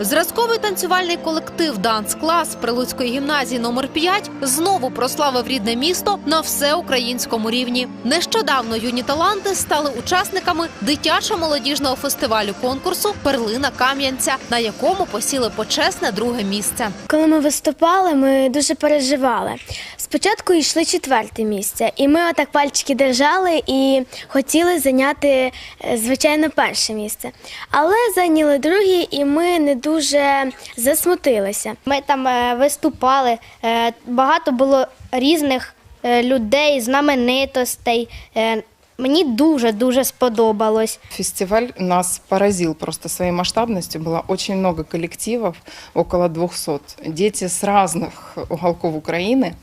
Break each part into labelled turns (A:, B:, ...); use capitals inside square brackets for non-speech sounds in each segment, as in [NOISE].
A: Зразковий танцювальний колектив Данс Клас Прилуцької гімназії номер 5 знову прославив рідне місто на всеукраїнському рівні. Нещодавно юні таланти стали учасниками дитячо-молодіжного фестивалю конкурсу Перлина Кам'янця, на якому посіли почесне друге місце.
B: Коли ми виступали, ми дуже переживали. Спочатку йшли четверте місце, і ми отак пальчики держали і хотіли зайняти, е, звичайно, перше місце. Але зайняли друге, і ми не дуже засмутилися.
C: Ми там е, виступали, е, багато було різних е, людей, знаменитостей. Мені дуже-дуже сподобалось.
D: Фестиваль нас поразил просто своей масштабностью. Было очень много коллективов, около 200. Дети с разных уголков Украины.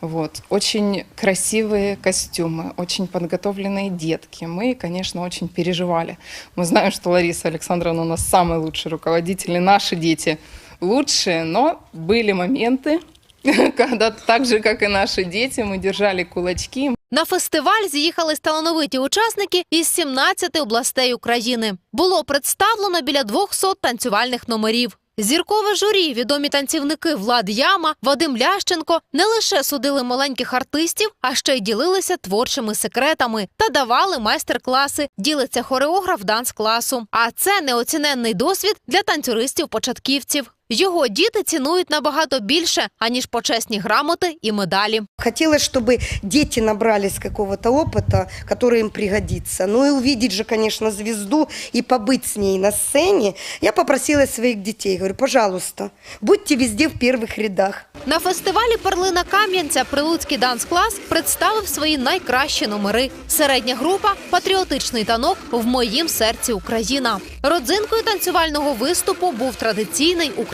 D: Вот. Очень красивые костюмы, очень подготовленные детки. Мы, конечно, очень переживали. Мы знаем, что Лариса Александровна у нас самый лучший руководитель, и наши дети лучшие, но были моменты, [LAUGHS] когда так же, как и наши дети, мы держали кулачки,
A: На фестиваль з'їхались талановиті учасники із 17 областей України. Було представлено біля 200 танцювальних номерів. Зіркове журі, відомі танцівники Влад Яма, Вадим Лященко не лише судили маленьких артистів, а ще й ділилися творчими секретами та давали майстер-класи. Ділиться хореограф данс-класу. А це неоціненний досвід для танцюристів-початківців. Його діти цінують набагато більше аніж почесні грамоти і медалі.
E: Хотелось, чтобы дети набрались какого-то опыта, который им пригодится. Ну и увидеть же, конечно, звезду и побыть с ней на сцене. Я попросила своих детей, говорю, пожалуйста, будьте везде в первых рядах.
A: На фестивалі Перлина Кам'янця Прилуцький данс-клас представив свої найкращі номери. Середня група патріотичний танок в моїм серці Україна. Родзинкою танцювального виступу був традиційний український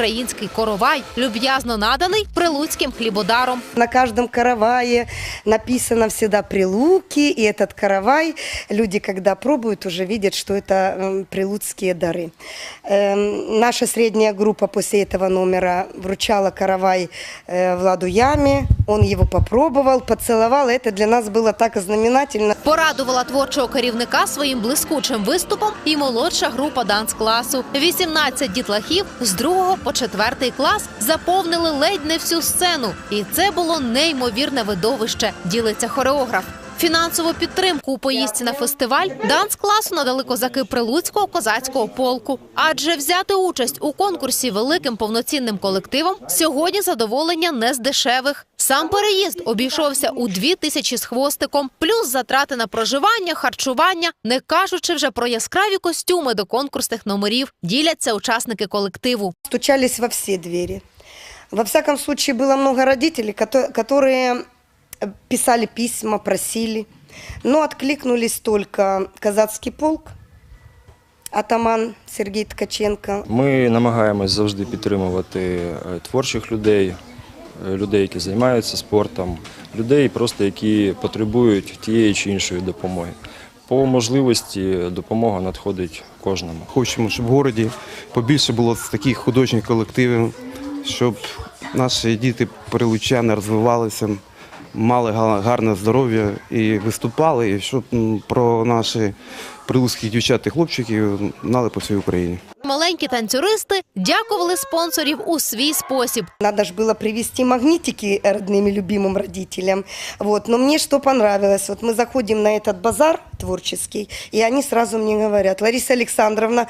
A: коровай, люб'язно наданий прилуцьким хлібодаром.
E: На каждом каравае написано всегда «Прилуки», и этот каравай люди, когда пробуют, уже видят, что это м, прилуцкие дары. Эм, наша средняя группа после этого номера вручала каравай э, Владу Яме, он его попробовал, поцеловал, это для нас было так знаменательно.
A: Порадувала творчого керівника своїм блискучим виступом і молодша група данс-класу. 18 дітлахів з другого по четвертий клас заповнили ледь не всю сцену. І це було неймовірне видовище, ділиться хореограф. Фінансову підтримку у поїздці на фестиваль данс-класу надали козаки Прилуцького козацького полку. Адже взяти участь у конкурсі великим повноцінним колективом сьогодні задоволення не з дешевих. Сам переїзд обійшовся у дві тисячі з хвостиком, плюс затрати на проживання, харчування, не кажучи вже про яскраві костюми до конкурсних номерів, діляться учасники колективу.
E: Стучались во все двери. Во всяком случае, было много родителей, кото- которые э, писали письма, просили. Но откликнулись только казацкий полк, атаман Сергей Ткаченко,
F: Ми намагаємось завжди підтримувати е, творчих людей, е, людей, які займаються спортом, людей, просто які потребують тієї чи іншої допомоги. По можливості допомога надходить кожному.
G: Хочемо, щоб в городі побільше було таких художніх колективів, щоб наші діти прилучани розвивалися, мали га- гарне здоров'я і виступали, і щоб м, про наші прилуцьких дівчат і хлопчиків знали по всій Україні.
A: Маленькі танцюристи дякували спонсорів у свій спосіб.
E: Надо же было привезти магнитики родным и любимым родителям. Вот. Но мне что понравилось, вот мы заходим на этот базар творческий, и они сразу мне говорят, Лариса Александровна,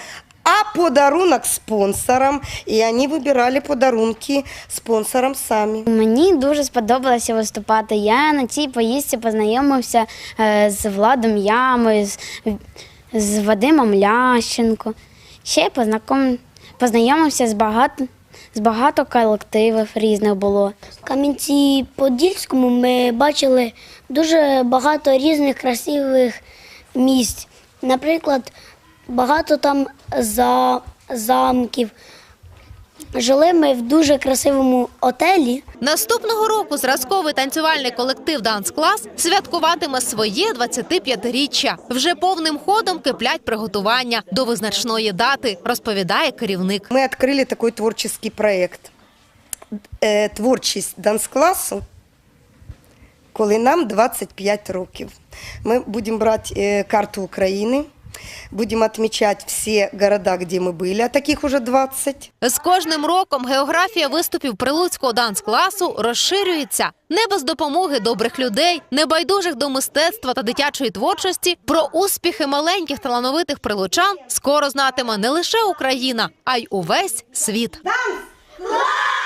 E: а подарунок спонсорам. И они выбирали подарунки спонсорам сами.
B: Мені дуже сподобалося виступати. Я на цій поїздці познайомився е, з Владом Ямою, з, з Вадимом Лященко. Ще познаком... познайомився з багато, з багато колективів різних було.
H: В Кам'янці-Подільському ми бачили дуже багато різних красивих місць. Наприклад, багато там за, замків. Жили ми в дуже красивому отелі.
A: Наступного року зразковий танцювальний колектив Данс Клас святкуватиме своє 25-річчя. Вже повним ходом киплять приготування до визначної дати, розповідає керівник.
E: Мы открыли такой творческий проект. Е, Творчість данс-класу, коли нам 25 років. Ми будемо брати е, карту України, Будем отмечать все города, где мы были, а таких уже 20.
A: З кожним роком географія виступів прилуцького данс-класу розширюється. Не без допомоги добрих людей, небайдужих до мистецтва та дитячої творчості. Про успіхи маленьких талановитих прилучан скоро знатиме не лише Україна, а й увесь світ.
I: Клас!